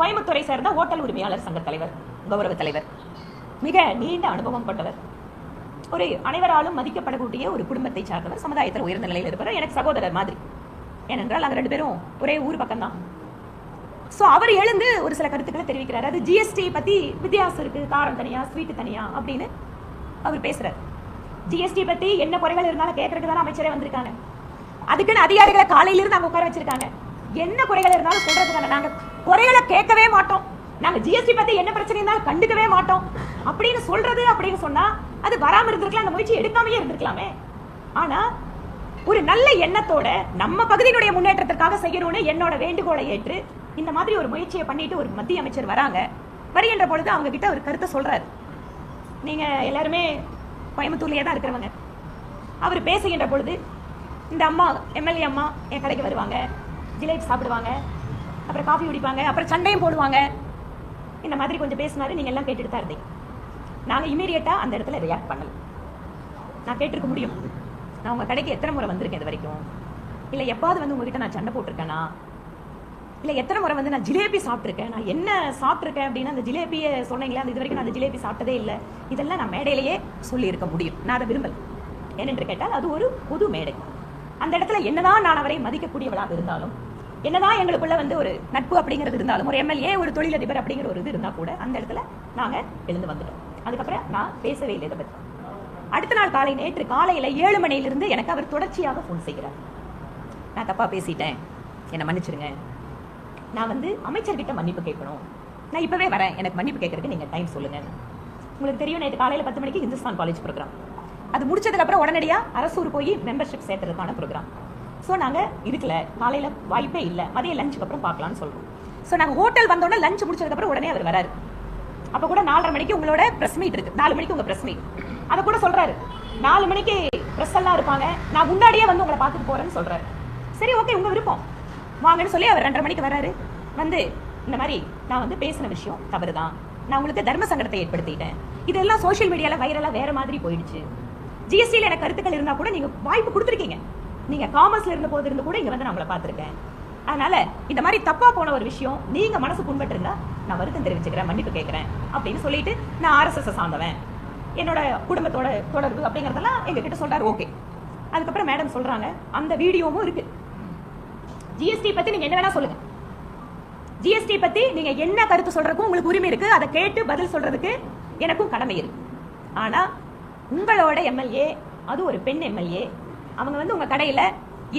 கோயம்புத்தூரை சேர்ந்த ஓட்டல் உரிமையாளர் சங்க தலைவர் கௌரவ தலைவர். மிக நீண்ட அனுபவம் கொண்டவர். ஒரு அனைவராலும் மதிக்கப்படக்கூடிய ஒரு குடும்பத்தை சார்ந்தவர் சமுதாயத்தில் உயர்ந்த நிலையில் இருப்பவர் எனக்கு சகோதரர் மாதிரி. ஏனென்றால் அந்த ரெண்டு பேரும் ஒரே ஊர் பக்கம்தான். ஸோ அவர் எழுந்து ஒரு சில கருத்துக்களை தெரிவிக்கிறார். அது ஜிஎஸ்டி பத்தி வித்தியாசம் இருக்கு. காரம் தனியா ஸ்வீட் தனியா அப்படின்னு அவர் பேசுறாரு. ஜிஎஸ்டி பத்தி என்ன குறைகள் இருந்தாலும் கேட்கறதுக்கு தானே அமைச்சரே வந்திருக்காங்க. அதுக்குன்னு அதிகாரிகளை காலையிலிருந்து அவங்க உட்கார வச்சிருக்காங்க. என்ன குறைகள் இருந்தாலும் சொல்றதுக்கான நாங்கள் கேட்கவே மாட்டோம். நாங்கள் ஜிஎஸ்டி பற்றி என்ன பிரச்சனை இருந்தாலும் கண்டுக்கவே மாட்டோம். அப்படின்னு சொல்றது அப்படின்னு சொன்னா அது வராமல் இருந்திருக்கலாம் அந்த முயற்சி எடுக்காமலே இருந்திருக்கலாமே. ஆனா ஒரு நல்ல எண்ணத்தோட நம்ம பகுதியினுடைய முன்னேற்றத்திற்காக செய்யணும்னு என்னோட வேண்டுகோளை ஏற்று இந்த மாதிரி ஒரு முயற்சியை பண்ணிட்டு ஒரு மத்திய அமைச்சர் வராங்க. வருகின்ற பொழுது அவங்க கிட்ட ஒரு கருத்தை சொல்றாரு. நீங்க எல்லாருமே கோயம்புத்தூர்லயே தான் இருக்கிறவங்க. அவர் பேசுகின்ற பொழுது இந்த அம்மா எம்எல்ஏ அம்மா என் கடைக்கு வருவாங்க. ஜிலேபி சாப்பிடுவாங்க. அப்புறம் காஃபி குடிப்பாங்க அப்புறம் சண்டையும் போடுவாங்க. இந்த மாதிரி கொஞ்சம் பேசினாரு நீங்கள் எல்லாம் கேட்டுட்டு தான் இருந்தீங்க. நாங்கள் இமீடியட்டாக அந்த இடத்துல ரியாக்ட் பண்ணல. நான் கேட்டிருக்க முடியும். நான் உங்கள் கடைக்கு எத்தனை முறை வந்திருக்கேன் இது வரைக்கும்? இல்லை எப்பாவது வந்து உங்ககிட்ட நான் சண்டை போட்டிருக்கேனா? இல்லை எத்தனை முறை வந்து நான் ஜிலேபி சாப்பிட்ருக்கேன் நான் என்ன சாப்பிட்ருக்கேன் அப்படின்னா அந்த ஜிலேபியை சொன்னீங்களே அந்த இது வரைக்கும் நான் அந்த ஜிலேபி சாப்பிட்டதே இல்லை. இதெல்லாம் நான் மேடையிலேயே சொல்லியிருக்க முடியும். நான் அதை விரும்பல. ஏனென்று கேட்டால் அது ஒரு பொது மேடை. அந்த இடத்துல என்னதான் நான் அவரை மதிக்கக்கூடியவளாக இருந்தாலும் என்னதான் எங்களுக்குள்ள வந்து ஒரு நட்பு அப்படிங்கிறது இருந்தாலும் ஒரு எம்எல்ஏ ஒரு தொழிலதிபர் அப்படிங்கிற ஒரு இது இருந்தால் கூட அந்த இடத்துல நாங்கள் எழுந்து வந்துட்டோம். அதுக்கப்புறம் நான் பேசவே இல்லை இதை பற்றி அடுத்த நாள் காலை நேற்று காலையில் ஏழு மணியிலிருந்து எனக்கு அவர் தொடர்ச்சியாக ஃபோன் செய்கிறார். நான் தப்பாக பேசிட்டேன். என்னை மன்னிச்சிருங்க. நான் வந்து அமைச்சர்கிட்ட மன்னிப்பு கேட்கணும். நான் இப்போவே வரேன். எனக்கு மன்னிப்பு கேட்கறதுக்கு நீங்கள் டைம் சொல்லுங்க. உங்களுக்கு தெரியும் நேற்று காலையில் பத்து மணிக்கு ஹிந்துஸ்தான் காலேஜ் ப்ரோக்ராம் அது முடிச்சதுக்கப்புறம் உடனடியாக அரசூர் போய் மெம்பர்ஷிப் சேர்த்ததுக்கான ப்ரோக்ராம் ஸோ நாங்க இருக்கல காலையில வாய்ப்பே இல்லை. மதிய லஞ்சுக்கு அப்புறம் பார்க்கலாம்னு சொல்றோம். ஸோ நாங்க ஹோட்டல் வந்தோடனே லஞ்ச் முடிச்சதுக்கப்புறம் உடனே அவர் வராரு. அப்போ கூட நாலரை மணிக்கு உங்களோட ப்ரெஸ் மீட் இருக்கு. நாலு மணிக்கு உங்க ப்ரெஸ் மீட் அதை கூட சொல்றாரு. நாலு மணிக்கு ப்ரெஸ் எல்லாம் இருப்பாங்க. நான் முன்னாடியே வந்து உங்களை பார்த்துட்டு போறேன்னு சொல்றாரு. சரி ஓகே உங்க விருப்பம். வாங்கன்னு சொல்லி அவர் ரெண்டரை மணிக்கு வராரு. வந்து இந்த மாதிரி நான் வந்து பேசின விஷயம் தவறு தான் நான் உங்களுக்கு தர்ம சங்கடத்தை ஏற்படுத்திட்டேன். இதெல்லாம் சோஷியல் மீடியால வைரலாக வேற மாதிரி போயிடுச்சு. ஜிஎஸ்டியில் எனக்கு கருத்துக்கள் இருந்தா கூட நீங்க வாய்ப்பு கொடுத்துருக்கீங்க. நீங்க காமர்ஸ்ல இருந்த போது இருந்து கூட இங்க வந்து நான் உங்களை பார்த்திருக்கேன். அதனால இந்த மாதிரி தப்பா போன ஒரு விஷயம் நீங்க மனசு புண்பட்டிருந்தா நான் வருத்தம் தெரிவிச்சுக்கிறேன் மன்னிப்பு கேட்கிறேன் அப்படின்னு சொல்லிட்டு நான் ஆர்எஸ்எஸ் சார்ந்தவன். என்னோட குடும்பத்தோட தொடர்பு அப்படிங்கறதெல்லாம் எங்க கிட்ட சொல்றாரு ஓகே. அதுக்கப்புறம் மேடம் சொல்றாங்க அந்த வீடியோவும் இருக்கு. ஜிஎஸ்டி பத்தி நீங்க என்ன வேணா சொல்லுங்க. ஜிஎஸ்டி பத்தி நீங்க என்ன கருத்து சொல்றதுக்கும் உங்களுக்கு உரிமை இருக்கு அதை கேட்டு பதில் சொல்றதுக்கு எனக்கும் கடமை இருக்கு. ஆனா உங்களோட எம்எல்ஏ அது ஒரு பெண் எம்எல்ஏ அவங்க வந்து உங்க கடையில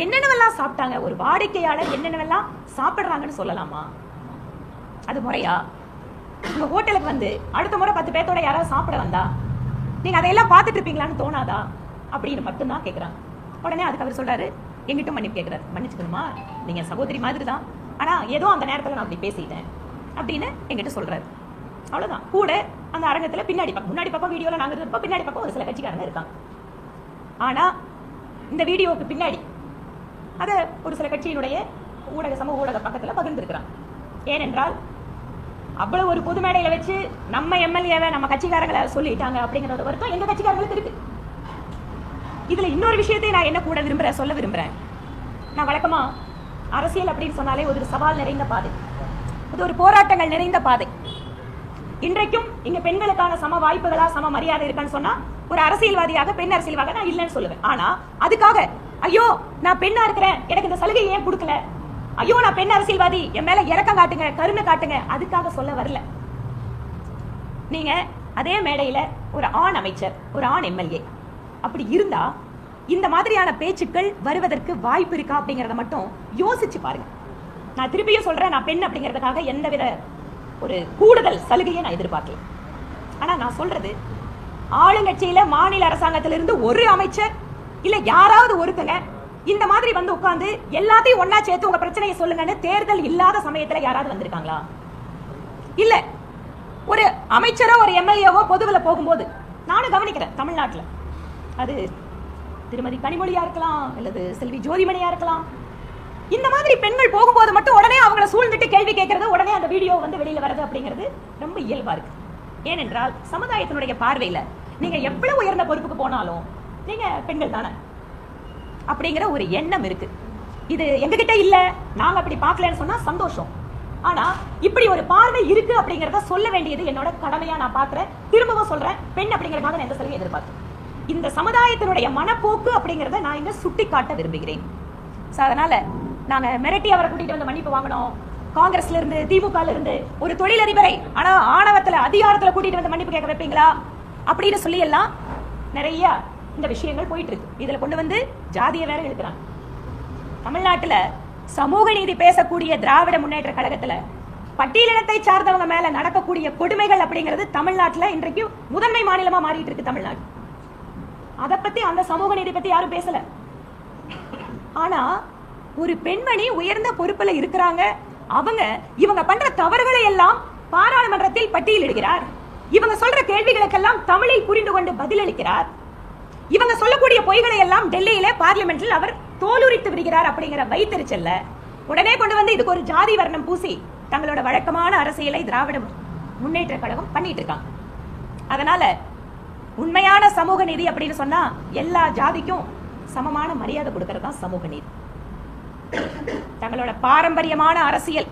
என்னென்னவெல்லாம் சாப்பிட்டாங்க? ஒரு வாடிக்கையாளர் என்னென்னவெல்லாம் சாப்பிடுறாங்கன்னு சொல்லலாமா? அது முறையா? உங்க ஹோட்டலுக்கு வந்து அடுத்த முறை பத்து பேர்த்தோட யாராவது சாப்பிட வந்தா நீங்க அதையெல்லாம் பார்த்துட்டு இருப்பீங்களான்னு தோணாதா? அப்படின்னு மட்டும்தான் கேக்குறாங்க. உடனே அதுக்கு அவர் சொல்றாரு எங்கிட்ட மன்னிப்பு கேட்கிறாரு மன்னிச்சுக்கணுமா? நீங்க சகோதரி மாதிரி தான் ஆனா ஏதோ அந்த நேரத்தில் நான் அப்படி பேசிட்டேன் அப்படின்னு எங்கிட்ட சொல்றாரு. அவ்வளவுதான். கூட அந்த அரங்கத்துல பின்னாடி பக்கம் முன்னாடி பக்கம் வீடியோல நாங்க இருப்போம் பின்னாடி பக்கம் ஒரு சில கட்சிக்காரங்க இருக்காங்க. ஆனா இந்த வீடியோவுக்கு பின்னாடி. அதை ஒரு சில கட்சியினுடைய ஊடக சமூக ஊடக பக்கத்தில் பகிர்ந்திருக்கிறாங்க ஏனென்றால் அவ்வளவு ஒரு பொது மேடையில வச்சு நம்ம எம்எல்ஏவை நம்ம கட்சிக்காரங்களை சொல்லிட்டாங்க அப்படிங்கிற ஒரு வருத்தம் எங்க கட்சிக்காரங்களுக்கு இருக்கு. இதுல இன்னொரு விஷயத்தை நான் என்ன கூட விரும்புறேன் சொல்ல விரும்புறேன். நான் வழக்கமா அரசியல் அப்படின்னு சொன்னாலே ஒரு சவால் நிறைந்த பாதை. இது ஒரு போராட்டங்கள் நிறைந்த பாதை. இன்றைக்கும் இங்க பெண்களுக்கான சம வாய்ப்புகளா சம மரியாதை இருக்கான்னு சொன்னா ஒரு அரசியல்வாதியாக பெண் அரசியல்வாக நான் இல்லைன்னு சொல்லுவேன். ஆனா அதுக்காக ஐயோ நான் பெண்ணா இருக்கிறேன். எனக்கு இந்த சலுகை ஏன் கொடுக்கல? ஐயோ நான் பெண் அரசியல்வாதி. என் மேல இறக்கம் காட்டுங்க கருணை காட்டுங்க. அதுக்காக சொல்ல வரல. நீங்க அதே மேடையில ஒரு ஆண் அமைச்சர் ஒரு ஆண் எம்எல்ஏ. அப்படி இருந்தா இந்த மாதிரியான பேச்சுக்கள் வருவதற்கு வாய்ப்பு இருக்கா அப்படிங்கறத மட்டும் யோசிச்சு பாருங்க. நான் திருப்பியும் சொல்றேன் நான் பெண் அப்படிங்கிறதுக்காக எந்தவித ஒரு கூடுதல் சலுகையை நான் எதிர்பார்க்கல. ஆனா நான் சொல்றது ஆளுங்கட்சியில மாநில அரசாங்கத்திலிருந்து ஒரு அமைச்சர் இல்ல யாராவது ஒருத்தங்க இந்த மாதிரி வந்து உட்காந்து எல்லாத்தையும் ஒன்னா சேர்த்து உங்க பிரச்சனையை சொல்லுங்கன்னு தேர்தல் இல்லாத சமயத்துல யாராவது வந்திருக்காங்களா? இல்ல ஒரு அமைச்சரோ ஒரு எம்எல்ஏவோ பொதுவில் போகும்போது நானும் கவனிக்கிறேன் தமிழ்நாட்டில். அது திருமதி கனிமொழியா இருக்கலாம் அல்லது செல்வி ஜோதிமணியா இருக்கலாம். இந்த மாதிரி பெண்கள் போகும்போது மட்டும் உடனே அவங்கள சூழ்ந்துட்டு கேள்வி கேட்கறது உடனே அந்த வீடியோ வந்து வெளியில வருது அப்படிங்கிறது ரொம்ப இயல்பா இருக்கு. ஏனென்றால் சமுதாயத்தினுடைய பார்வையில நீங்க எவ்வளவு உயர்ந்த பொறுப்புக்கு போனாலும் நீங்க பெண்கள் தானே? அப்படிங்கிற ஒரு எண்ணம் இருக்கு. இது எங்ககிட்ட இல்ல. நாங்க அப்படி பார்க்கலன்னு சொன்னா சந்தோஷம். ஆனா இப்படி ஒரு பார்வை இருக்கு அப்படிங்கறத சொல்ல வேண்டியது என்னோட கடமையா நான் பாக்குறேன். திரும்பவும் சொல்றேன் பெண் அப்படிங்கறதுக்காக நான் எந்த சலுகை எதிர்பார்த்தேன் இந்த சமுதாயத்தினுடைய மனப்போக்கு அப்படிங்கறத நான் இங்க சுட்டி காட்ட விரும்புகிறேன். சோ அதனால நாங்க மிரட்டி அவரை கூட்டிட்டு வந்து மன்னிப்பு வாங்கணும். காங்கிரஸ்ல இருந்து திமுக இருந்து ஒரு தொழிலதிபரை ஆனா ஆணவத்துல அதிகாரத்துல கூட்டிட்டு வந்து மன்னிப்பு கேட்க வைப்பீங்களா? அப்படின்னு சொல்லி எல்லாம் நிறைய இந்த விஷயங்கள் போயிட்டு இருக்கு. இதுல கொண்டு வந்து ஜாதிய வேற எழுதுறாங்க தமிழ்நாட்டுல சமூக நீதி பேசக்கூடிய திராவிட முன்னேற்ற கழகத்துல பட்டியலினத்தை சார்ந்தவங்க மேல நடக்கக்கூடிய கொடுமைகள் அப்படிங்கிறது தமிழ்நாட்டுல இன்றைக்கு முதன்மை மாநிலமா மாறிட்டு இருக்கு தமிழ்நாடு. அதை பத்தி அந்த சமூக நீதி பத்தி யாரும் பேசல. ஆனா ஒரு பெண்மணி உயர்ந்த பொறுப்புல இருக்கிறாங்க. அவங்க இவங்க பண்ற தவறுகளை எல்லாம் பாராளுமன்றத்தில் பட்டியலிடுகிறார். இவங்க சொல்ற கேள்விகளுக்கெல்லாம் தமிழில் புரிந்து கொண்டு பதிலளிக்கிறார். இவங்க சொல்லக்கூடிய பொய்களை எல்லாம் டெல்லியில பார்லிமெண்ட்ல அவர் தோலுரித்து விடுகிறார் அப்படிங்கிற வைத்தறிச்சல்ல. உடனே கொண்டு வந்து இதுக்கு ஒரு ஜாதி வர்ணம் பூசி தங்களோட வழக்கமான அரசியலை திராவிட முன்னேற்ற கழகம் பண்ணிட்டு இருக்காங்க. அதனால உண்மையான சமூக நீதி அப்படின்னு சொன்னா எல்லா ஜாதிக்கும் சமமான மரியாதை கொடுக்கறது தான் சமூக நீதி. தங்களோட பாரம்பரியமான அரசியல்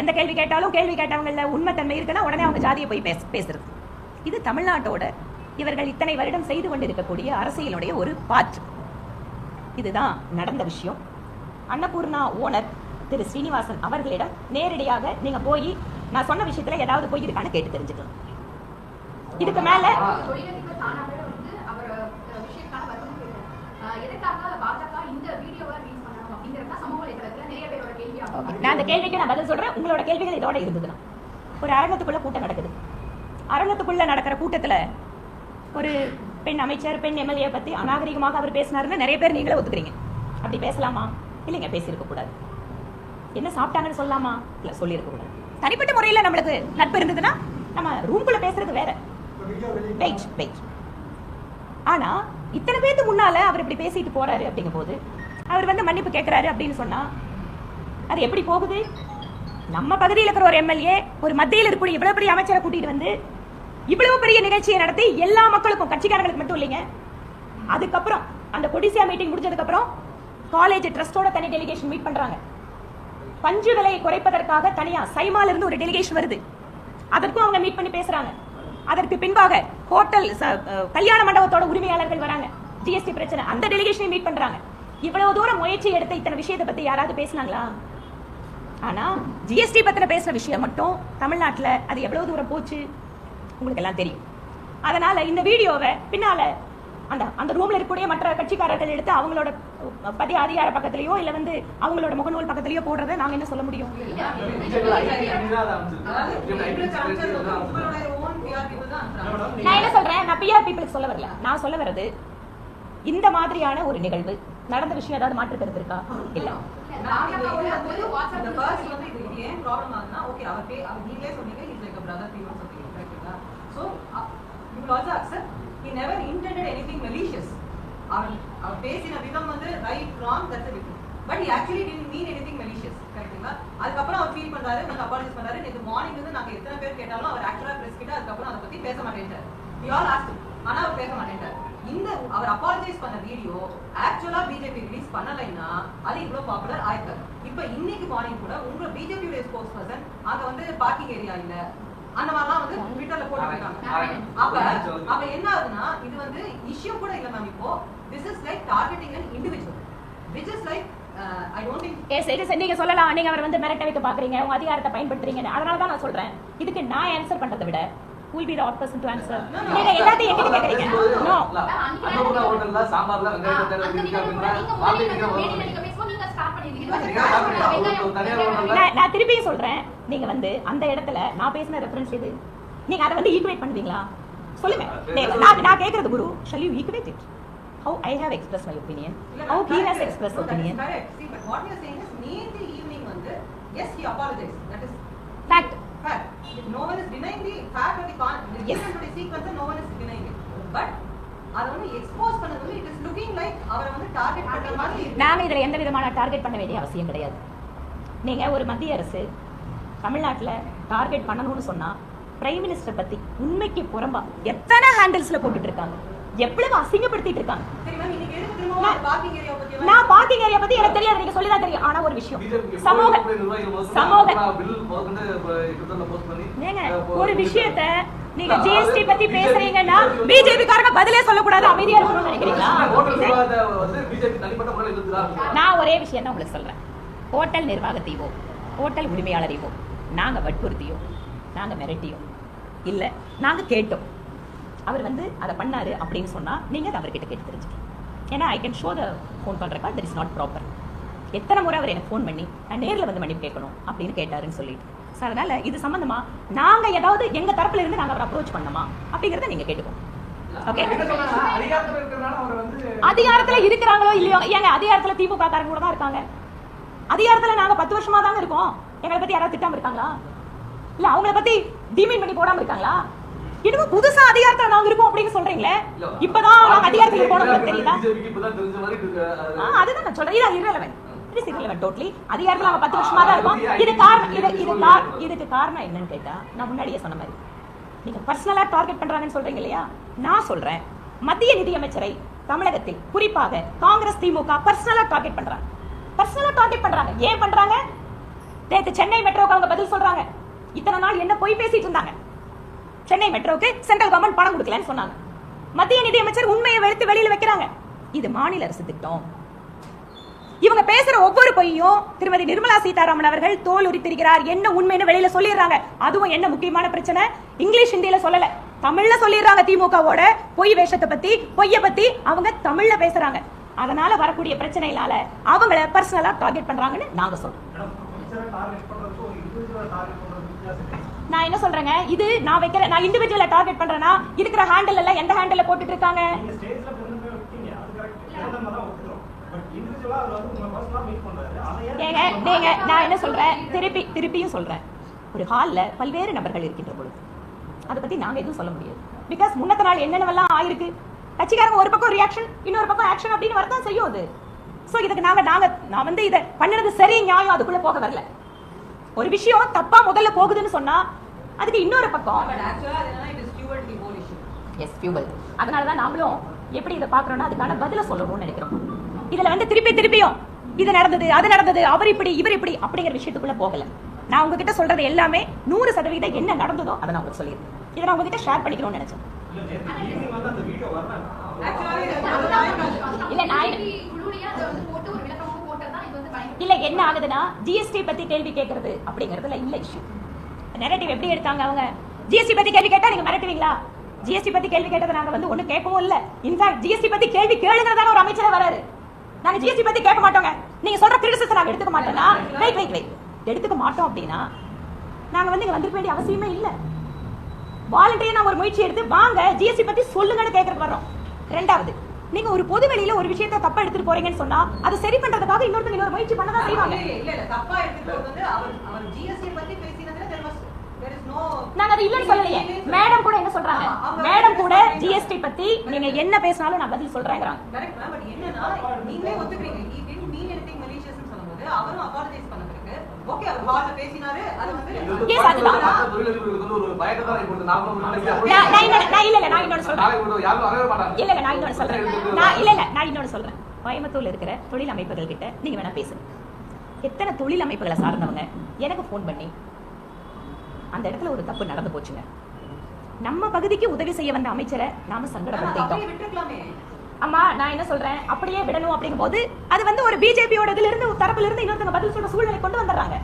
எந்த கேள்வி கேட்டாலும் கேள்வி கேட்டவங்களில் உண்மைத்தன்மை இருக்குன்னா உடனே அவங்க ஜாதியை போய் பேச பேசுறது. இது தமிழ்நாட்டோட இவர்கள் இத்தனை வருடம் செய்து கொண்டிருக்கக்கூடிய அரசியலுடைய ஒரு பாற்று. இதுதான் நடந்த விஷயம். அன்னபூர்ணா ஓனர் திரு ஸ்ரீனிவாசன் அவர்களிடம் நேரடியாக நீங்க போய் நான் சொன்ன விஷயத்துல ஏதாவது போய் இருக்கான்னு கேட்டு தெரிஞ்சுக்கலாம். இதுக்கு மேல எதற்காக பாஜக இந்த வீடியோவை ரிலீஸ் பண்ணணும் சமூக நான் அந்த கேள்விக்கு நான் பதில் சொல்றேன். உங்களோட கேள்விகள் இதோட இருந்ததுன்னா ஒரு அரங்கத்துக்குள்ள கூட்டம் நடக்குது. அரங்கத்துக்குள்ள நடக்கிற கூட்டத்துல ஒரு பெண் அமைச்சர் பெண் எம்எல்ஏ பத்தி அநாகரிகமாக அவர் பேசினாருன்னு நிறைய பேர் நீங்களே ஒத்துக்கிறீங்க. அப்படி பேசலாமா? இல்லைங்க பேசியிருக்க கூடாது. என்ன சாப்பிட்டாங்கன்னு சொல்லலாமா? இல்ல சொல்லியிருக்க கூடாது. தனிப்பட்ட முறையில நம்மளுக்கு நட்பு இருந்ததுன்னா நம்ம ரூம்குள்ள பேசுறது வேற. வெயிட் வெயிட் ஆனா இத்தனை பேருக்கு முன்னால அவர் இப்படி பேசிட்டு போறாரு அப்படிங்கும் போது அவர் வந்து மன்னிப்பு கேட்கிறாரு அப்படின்னு சொன்னா அது எப்படி போகுது? நம்ம பகுதியில் இருக்கிற ஒரு எம்எல்ஏ ஒரு மத்தியில் இருக்கக்கூடிய இவ்வளவு பெரிய அமைச்சரை கூட்டிட்டு வந்து இவ்வளவு பெரிய நிகழ்ச்சியை நடத்தி எல்லா மக்களுக்கும் கட்சிக்காரங்களுக்கு மட்டும் இல்லைங்க. அதுக்கப்புறம் அந்த கொடிசியா மீட்டிங் முடிஞ்சதுக்கு அப்புறம் காலேஜ் ட்ரஸ்டோட தனி டெலிகேஷன் மீட் பண்றாங்க. பஞ்சு விலையை குறைப்பதற்காக தனியா சைமால இருந்து ஒரு டெலிகேஷன் வருது. அதற்கும் அவங்க மீட் பண்ணி பேசுறாங்க. அதற்கு பின்பாக ஹோட்டல் கல்யாண மண்டபத்தோட உரிமையாளர்கள் வராங்க. ஜிஎஸ்டி பிரச்சனை. அந்த டெலிகேஷனை மீட் பண்றாங்க. இவ்வளவு தூரம் முயற்சி எடுத்த இத்தனை விஷயத்தை பத்தி யாராவது பேசுனாங்களா? ஆனா ஜிஎஸ்டி பத்தின பேசுற விஷயம் மட்டும் தமிழ்நாட்டுல அது எவ்வளவு தூரம் போச்சு உங்களுக்கு எல்லாம் தெரியும். அதனால இந்த வீடியோவை பின்னால அந்த அந்த ரூம்ல இருக்கக்கூடிய மற்ற கட்சிக்காரர்கள் எடுத்து அவங்களோட பதி அதிகார பக்கத்துலயோ இல்ல வந்து அவங்களோட முகநூல் பக்கத்திலயோ போடுறத நாங்க என்ன சொல்ல முடியும்? நான் என்ன சொல்றேன்? நான் பிஆர் பீப்புளுக்கு சொல்ல வரல. நான் சொல்ல வர்றது இந்த மாதிரியான ஒரு நிகழ்வு நடந்த விஷயம் ஏதாவது மாற்று கருத்து இருக்கா? இல்ல. வாட்ஸ்அப் வந்து இது இது ஏன் problem ஆகுதுன்னா, okay, அவர் பே- அவர் நீங்களே சொன்னீங்க, or something, correct-ங்களா? So, uh, you will also accept, he never intended anything malicious. அவர் அவர் பேசின விதம் வந்து a different. But he actually didn't mean anything malicious, correct-ங்களா? அதுக்கப்புறம் அவர் feel பண்றாரு, நாங்க apologize பண்றாரு, நேத்து morning வந்து நாங்க எத்தனை பேர் கேட்டாலும் அவர் actual-ஆ press கிட்ட அதுக்கப்புறம் அதை பத்தி பேச மாட்டேன்ட்டார். All asked him. ஆனா அவர் பேச மாட்டேன்ட்டார். இந்த அவர் அப்பாலஜைஸ் பண்ண வீடியோ ஆக்சுவலா பிஜேபி ரிலீஸ் பண்ணலைன்னா அது இவ்வளவு பாப்புலர் ஆயிருக்காது இப்ப இன்னைக்கு மார்னிங் கூட உங்க பிஜேபி ஸ்போர்ட்ஸ் பர்சன் அங்க வந்து பார்க்கிங் ஏரியா இல்ல அந்த மாதிரிலாம் வந்து ட்விட்டர்ல போட்டுருக்காங்க அப்ப அப்ப என்ன ஆகுதுன்னா இது வந்து இஷ்யூ கூட இல்ல மேம் இப்போ. This is like targeting an individual which is like நீங்க சொல்லலாம் நீங்க அவர் வந்து மிரட்ட வைக்க பாக்குறீங்க உங்க அதிகாரத்தை பயன்படுத்துறீங்க அதனால தான் நான் சொல்றேன். இதுக்கு நான் ஆன்சர் பண்றதை விட will be the odd person to answer? நீங்க எல்லாத்தையும் என்கிட்ட கேக்குறீங்க நோ அன்னபூர்ணா ஹோட்டல்ல சாம்பார்ல வெங்காயம் தடவை இருக்கு நீங்க நீங்க ஸ்டார்ட் பண்ணிருக்கீங்க நான் திருப்பியும் சொல்றேன். நீங்க வந்து அந்த இடத்துல நான் பேசின ரெஃபரன்ஸ் இது நீங்க அதை வந்து ஈக்குவேட் பண்ணுவீங்களா? சொல்லுங்க. நான் நான் கேக்குறது Guru shall you equate it how i have expressed my opinion? how he has expressed opinion? Correct see but what you're saying is நேத்து ஈவினிங் வந்து yes he apologized. That is no one is denying the fact of the con Yes. the sequence no one is denying it but அதை வந்து expose பண்ணது வந்து it is looking like அவரை வந்து target பண்ற மாதிரி இருக்கு. நாங்க இதுல எந்த விதமான டார்கெட் பண்ண வேண்டிய அவசியம் கிடையாது நீங்க ஒரு மத்திய அரசு தமிழ்நாட்டுல டார்கெட் பண்ணணும்னு சொன்னா பிரைம் மினிஸ்டர் பத்தி உண்மைக்கு புறம்பா எத்தனை ஹேண்டில்ஸ்ல போட்டுட்டு இருக்காங்க எவ்வளவு அசிங்கப்படுத்திட்டு இருக்காங்க? நான்- பார்க்கிங் ஏரியா பத்தி எனக்கு தெரியாது. நீங்க சொல்லிதான் தெரியும். ஆனா ஒரு விஷயம். சமூக சமூக ஒரு விஷயத்த நீங்க ஜிஎஸ்டி பத்தி பேசுறீங்கன்னா பிஜேபி காரங்க பதிலே சொல்லக்கூடாது. அமைதியா இருக்கணும்னு நினைக்கிறீங்களா? ஹோட்டல் நிர்வாகத்தை வந்து பிஜேபி தனிப்பட்ட முறையில் எதிர்க்கிறார் நான் ஒரே விஷயம் தான் உங்களுக்கு சொல்றேன்? ஹோட்டல் நிர்வாகத்தையோ ஹோட்டல் உரிமையாளரையோ நாங்க வற்புறுத்தியோ நாங்க மிரட்டியோ இல்ல நாங்க கேட்டோம். அவர் வந்து அதை பண்ணாரு அப்படின்னு சொன்னா நீங்க அதை அவர்கிட்ட கேட்டு தெரிஞ்சுக்கலாம் ஏன்னா I can show the phone call record that is not proper எத்தனை முறை அவர் எனக்கு ஃபோன் பண்ணி நான் நேர்ல வந்து மன்னிப்பு கேட்கணும் அப்படின்னு கேட்டாருன்னு சொல்லிட்டு. ஸோ அதனால இது சம்பந்தமா நாங்க ஏதாவது எங்க தரப்புல இருந்து நாங்க அவரை அப்ரோச் பண்ணோமா அப்படிங்கறத நீங்க கேட்டுக்கோங்க. அதிகாரத்துல இருக்கிறாங்களோ இல்லையோ? ஏங்க அதிகாரத்துல திமுக காரங்க கூட தான் இருக்காங்க. அதிகாரத்துல நாங்க பத்து வருஷமா தாங்க இருக்கோம். எங்களை பத்தி யாராவது திட்டாம இருக்காங்களா? இல்ல அவங்கள பத்தி டிமீன் பண்ணி போடாம இருக்காங்களா? இன்னும் புதுசா அதிகாரத்துல நாங்க இருக்கோம் அப்படின்னு சொல்றீங்களே? இப்பதான் நாங்க அதிகாரத்துல இருக்கோம் தெரியுதா? அதுதான் நான் சொல்றேன். இது. It is irrelevant totally. அதிகாரத்துல நாங்க பத்து வருஷமா தான் இருக்கோம். இது காரணம் இது இது இதுக்கு காரணம் என்னன்னு கேட்டா நான் முன்னாடியே சொன்ன மாதிரி. நீங்க பர்சனலா டார்கெட் பண்றாங்கன்னு சொல்றீங்க இல்லையா? நான் சொல்றேன் மத்திய நிதியமைச்சரை தமிழகத்தில் குறிப்பாக காங்கிரஸ் திமுக பர்சனலா டார்கெட் பண்றாங்க. பர்சனலா டார்கெட் பண்றாங்க. ஏன் பண்றாங்க? நேத்து சென்னை மெட்ரோக்கு அவங்க பதில் சொல்றாங்க. இத்தனை நாள் என்ன போய் பேசிட்டு இருந்தாங்க. சென்னை மெட்ரோக்கு சென்ட்ரல் கவர்மெண்ட் பணம் கொடுக்கலன்னு சொன்னாங்க. மத்திய நிதியமைச்சர் உண்மையை வெளுத்து வெளியில வைக்கிறாங்க. இது மாநில அரசு திட்டம். இவங்க பேசுற ஒவ்வொரு பொய்யும் திருமதி நிர்மலா சீதாராமன் அவர்கள் தோல் உரித்திருக்கிறார். என்ன உண்மைன்னு வெளியில சொல்லிடுறாங்க. அதுவும் என்ன முக்கியமான பிரச்சனை? இங்கிலீஷ் ஹிந்தியில சொல்லல. தமிழ்ல சொல்லிடுறாங்க திமுகவோட பொய் வேஷத்தை பத்தி பொய்ய பத்தி. அவங்க தமிழ்ல பேசுறாங்க. அதனால வரக்கூடிய பிரச்சனைகளால அவங்கள பர்சனலா டார்கெட் பண்றாங்கன்னு நாங்க சொல்றோம். நான் என்ன சொல்றேங்க? இது நான் வைக்கிற நான் இண்டிவிஜுவலை டார்கெட் பண்றேன்னா இருக்கிற ஹேண்டில் எல்லாம் எந்த ஹேண்டில் போட்டுட்டு இருக்காங்க? ஏங்க நீங்க நான் என்ன சொல்றேன்? திருப்பி திருப்பியும் சொல்றேன். ஒரு ஹால்ல பல்வேறு நபர்கள் இருக்கின்ற பொழுது அதை பத்தி நாங்க எதுவும் சொல்ல முடியாது. பிகாஸ் முன்னத்த நாள் என்னென்னவெல்லாம் ஆயிருக்கு? கட்சிக்காரங்க ஒரு பக்கம் ரியாக்ஷன் இன்னொரு பக்கம் ஆக்ஷன் அப்படின்னு வரதான் செய்யும் அது. சோ இதுக்கு நாங்க நாங்க நான் வந்து இதை பண்ணினது சரி நியாயம் அதுக்குள்ள போக வரல. ஒரு விஷயம் தப்பா முதல்ல போகுதுன்னு சொன்னா அதுக்கு இன்னொரு பக்கம். எஸ் ஃபியூவல் அதனால தான் நாமளும் எப்படி இதை பார்க்குறோம்னா அதுக்கான பதில சொல்லணும்னு நினைக்கிறோம். இதுல வந்து திருப்பி திருப்பியும் இது நடந்தது அது நடந்தது அவர் இப்படி இவர் இப்படி அப்படிங்கிற விஷயத்துக்குள்ள போகல. நான் உங்ககிட்ட சொல்றது எல்லாமே நூறு சதவீதம் என்ன நடந்ததோ அதை நான் உங்களுக்கு சொல்லியிருக்கேன் இதை நான் உங்ககிட்ட ஷேர் பண்ணிக்கணும்னு நினைச்சேன். இல்ல நான் இல்ல என்ன ஆகுதுன்னா ஜிஎஸ்டி பத்தி கேள்வி கேட்கறது அப்படிங்கறதுல இல்ல இஷ்யூ நெரட்டிவ் எப்படி எடுத்தாங்க அவங்க? ஜிஎஸ்டி பத்தி கேள்வி கேட்டா நீங்க மிரட்டுவீங்களா? ஜிஎஸ்டி பத்தி கேள்வி கேட்டதை நாங்க வந்து ஒண்ணு கேட்கவும் இல்ல. இன்ஃபேக்ட் ஜிஎஸ்டி பத்தி கேள்வி கேளுங்கிறதான ஒரு அமைச்சரே வராரு. நாங்க ஜிஎஸ்டி பத்தி கேட்க மாட்டோங்க. நீங்க சொல்ற கிரிட்டிசிசம் நாங்க எடுத்துக்க மாட்டோம்னா வெயிட் வெயிட் வெயிட் எடுத்துக்க மாட்டோம் அப்படின்னா நாங்க வந்து இங்க வந்திருக்க வேண்டிய அவசியமே இல்ல. வாலண்டியர் நான் ஒரு முயற்சி எடுத்து வாங்க ஜிஎஸ்டி பத்தி சொல்லுங்கன்னு கேட்கறதுக்கு வர்றோம். ரெண்டாவது நீங்க ஒரு பொது வெளியில ஒரு விஷயத்தை தப்பா எடுத்துட்டு போறீங்கன்னு சொன்னா அதை சரி பண்றதுக்காக இன்னொருத்தங்க இன்னொரு முயற்சி பண்ணதான் செய்வாங்க இல்ல இல்ல இல்ல தப்பா எடுத்துட்டு வந்து அவர் அவர் ஜிஎஸ்டி பத்தி பேசினதுல there was there is no நாங்க அது இல்லன்னு சொல்லலையே. மேடம் கூட என்ன சொல்றாங்க? மேடம் கூட. ஜிஎஸ்டி பத்தி நீங்க என்ன பேசினாலும் நான் பதில் சொல்றேன். யாரும் வரவே மாட்டாங்க. இல்ல இல்ல நான் இன்னொன்னு சொல்றேன். நான் இல்ல இல்ல நான் இன்னொன்னு சொல்றேன். கோயம்புத்தூர்ல இருக்கிற தொழில் அமைப்புகள் கிட்ட நீங்க வேணா பேசுங்க. எத்தனை தொழில் அமைப்புகளை சார்ந்தவங்க? எனக்கு ஃபோன் பண்ணி அந்த இடத்துல ஒரு தப்பு நடந்து போச்சுங்க. நம்ம பகுதிக்கு உதவி செய்ய வந்த அமைச்சரை நாம சங்கடப்படுத்திட்டோம். அம்மா நான் என்ன சொல்றேன்? அப்படியே விடணும் அப்படிங்கும் போது அது வந்து ஒரு பிஜேபியோட இதுல இருந்து தரப்புல இருந்து இன்னொருத்தங்க பதில் சொல்ற சூழ்நிலை கொண்டு வந்துடுறாங்க.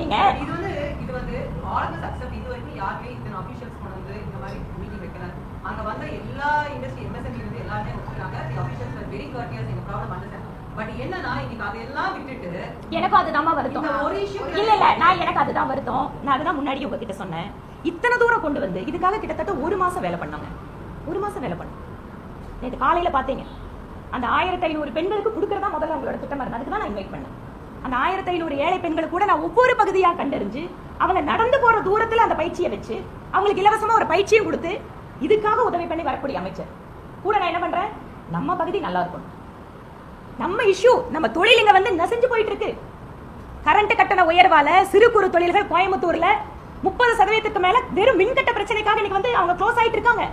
நீங்க இது வந்து இது வந்து ஆல் ஆஃப் அக்செப்ட் இது வரைக்கும் யாருமே இத்தனை அபிஷியல்ஸ் கொண்டு வந்து இந்த மாதிரி மீட்டிங் வைக்கல. அங்க வந்த எல்லா இண்டஸ்ட்ரி எம்எஸ்எம்இ இருந்து எல்லாருமே ஒத்துக்கிறாங்க the officials are very courteous இந்த ப்ராப்ளம் அண்டர்ஸ்டாண்ட் பட் என்னன்னா இன்னைக்கு அதெல்லாம் விட்டுட்டு எனக்கும் அதுதான் வருத்தம். இல்ல இல்ல நான் எனக்கு அதுதான் வருத்தம். நான் அதுதான் முன்னாடி உங்ககிட்ட சொன்னேன். இத்தனை தூரம் கொண்டு வந்து இதுக்காக கிட்டத்தட்ட ஒரு மாசம் வேலை பண்ணாங்க. ஒரு மாசம் வேலை பண்ணோம். நேற்று காலையில பாத்தீங்க அந்த ஆயிரத்தி ஐநூறு பெண்களுக்கு கொடுக்கறதா முதல்ல உங்களோட திட்டமா இருந்தது. அதுக்கு தான் நான் இன்வைட் பண்ணேன். அந்த ஆயிரத்தி ஐநூறு ஏழை பெண்களுக்கு கூட நான் ஒவ்வொரு பகுதியா கண்டறிஞ்சு அவங்க நடந்து போற தூரத்துல அந்த பயிற்சியை வச்சு அவங்களுக்கு இலவசமா ஒரு பயிற்சியும் கொடுத்து இதுக்காக உதவி பண்ணி வரக்கூடிய அமைச்சர். கூட நான் என்ன பண்றேன்? நம்ம பகுதி நல்லா இருக்கணும். நம்ம இஷ்யூ நம்ம தொழில் இங்க வந்து நசிஞ்சு போயிட்டு இருக்கு கரண்ட் கட்டண உயர்வால சிறு குறு தொழில்கள் கோயம்புத்தூர்ல முப்பது சதவீதத்துக்கு மேல வெறும் மின்கட்ட பிரச்சனைக்காக இன்னைக்கு வந்து அவங்க க்ளோஸ் ஆயிட்டு இருக்காங்க.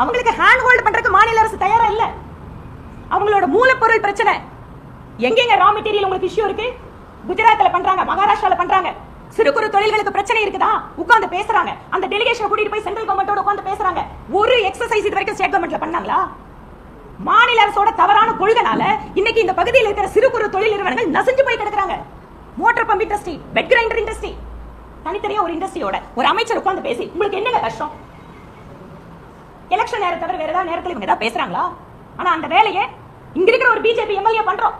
அவங்களுக்கு ஹேண்ட் ஹோல்ட் பண்றதுக்கு மாநில அரசு தயாரா இல்ல. அவங்களோட மூலப்பொருள் பிரச்சனை. எங்கெங்க ரா மெட்டீரியல் உங்களுக்கு இஷ்யூ இருக்கு? குஜராத்ல பண்றாங்க மகாராஷ்டிரால பண்றாங்க. சிறு குறு தொழில்களுக்கு பிரச்சனை இருக்குதா? உட்கார்ந்து பேசுறாங்க. அந்த டெலிகேஷன் கூட்டிட்டு போய் சென்ட்ரல் கவர்மெண்டோட உட்கார்ந்து பேசுறாங்க. ஒரு எக்ஸசைஸ் இது வரைக்கும் ஸ்டேட் கவர்மெண்ட்ல பண்ணாங்களா? மாநில அரசோட தவறான கொள்கைனால இன்னைக்கு இந்த பகுதியில் இருக்கிற சிறு குறு தொழில் நிறுவனங்கள் நசிஞ்சு போய் கிடக்குறாங்க. Motor pump industry wet grinder industry தனித்தனியா ஒரு இண்டஸ்ட்ரியோட ஒரு அமைச்சர் உட்கார்ந்து பேசி உங்களுக்கு என்னங்க கஷ்டம்? எலெக்ஷன் நேரத்தை தவிர வேற ஏதாவது நேரத்துல இவங்க ஏதாவது பேசுறாங்களா? ஆனா அந்த வேலையை இங்க இருக்கிற ஒரு பிஜேபி எம்எல்ஏ பண்றோம்.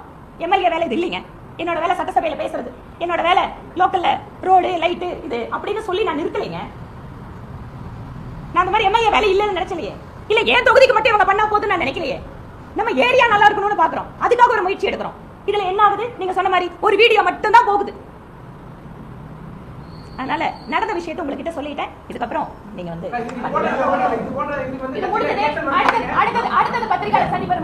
எம்எல்ஏ வேலை இது இல்லைங்க. என்னோட வேலை சட்டசபையில பேசுறது. என்னோட வேலை லோக்கல்ல ரோடு லைட்டு இது அப்படின்னு சொல்லி நான் நிறுத்தலைங்க. நான் அந்த மாதிரி எம்எல்ஏ வேலை இல்லைன்னு நினைச்சலையே. இல்ல ஏன் தொகுதிக்கு மட்டும் இவங்க பண்ணா போதுன்னு நான் நினைக்கலையே? நம்ம ஏரியா நல்லா இருக்கணும்னு பாக்குறோம். அதுக்காக ஒரு முயற்சி எடுக்கிறோம். இதுல என்ன ஆகுது? நீங்க சொன்ன மாதிரி ஒரு வீடியோ மட்டும் தான் போகுது. அதனால நடந்த விஷயத்தை உங்ககிட்ட சொல்லிட்டேன். இதுக்கப்புறம் நீங்க வந்து அடுத்தது அடுத்தது பத்திரிகையாளர் சந்திப்பு